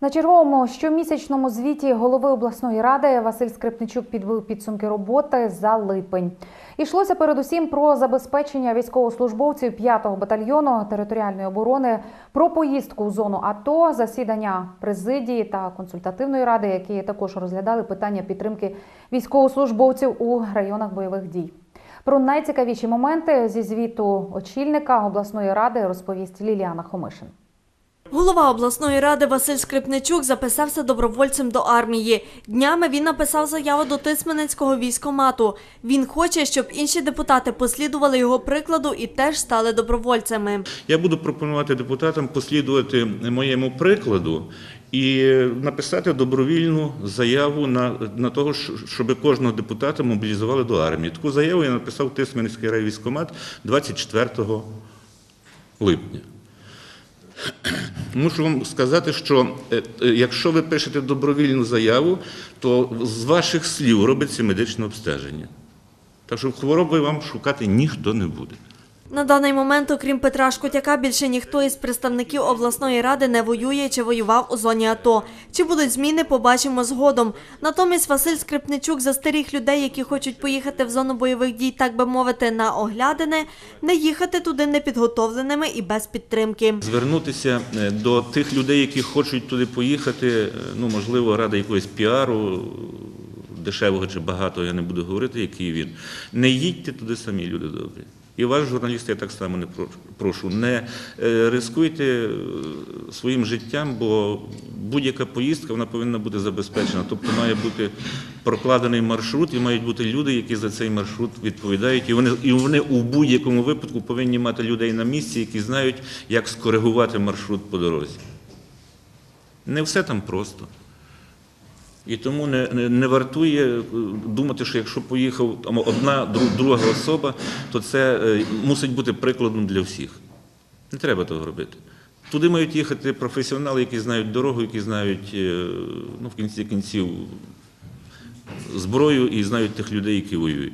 На черговому щомісячному звіті голови обласної ради Василь Скрипничук підвів підсумки роботи за липень. Ішлося передусім про забезпечення військовослужбовців 5-го батальйону територіальної оборони, про поїздку у зону АТО, засідання президії та консультативної ради, які також розглядали питання підтримки військовослужбовців у районах бойових дій. Про найцікавіші моменти зі звіту очільника обласної ради розповість Ліліана Хомишин. Голова обласної ради Василь Скрипничук записався добровольцем до армії. Днями він написав заяву до Тисменецького військомату. Він хоче, щоб інші депутати послідували його прикладу і теж стали добровольцями. Я буду пропонувати депутатам послідувати моєму прикладу і написати добровільну заяву на, на того, щоб кожного депутата мобілізували до армії. Таку заяву я написав в Тисменський райвійськомат 24 липня. Мушу вам сказати, що е, е, якщо ви пишете добровільну заяву, то з ваших слів робиться медичне обстеження. Так що хвороби вам шукати ніхто не буде. На даний момент, окрім Петра Шкотяка, більше ніхто із представників обласної ради не воює чи воював у зоні АТО. Чи будуть зміни, побачимо згодом. Натомість Василь Скрипничук застеріг людей, які хочуть поїхати в зону бойових дій, так би мовити, на оглядини, не їхати туди непідготовленими і без підтримки. Звернутися е, до тих людей, які хочуть туди поїхати, е, ну можливо, рада якогось піару, дешевого чи багатого, я не буду говорити, який він. Не їдьте туди самі, люди добрі. І вас, журналісти, я так само не прошу-. Не е, рискуйте е, своїм життям, бо будь-яка поїздка вона повинна бути забезпечена. Тобто має бути прокладений маршрут, і мають бути люди, які за цей маршрут відповідають. І вони, і вони у будь-якому випадку повинні мати людей на місці, які знають, як скоригувати маршрут по дорозі. Не все там просто. І тому не, не, не вартує е, думати, що якщо поїхав там, одна, друг, друга особа, то це е, мусить бути прикладом для всіх. Не треба того робити. Туди мають їхати професіонали, які знають дорогу, які знають е, ну, в кінці кінців зброю і знають тих людей, які воюють.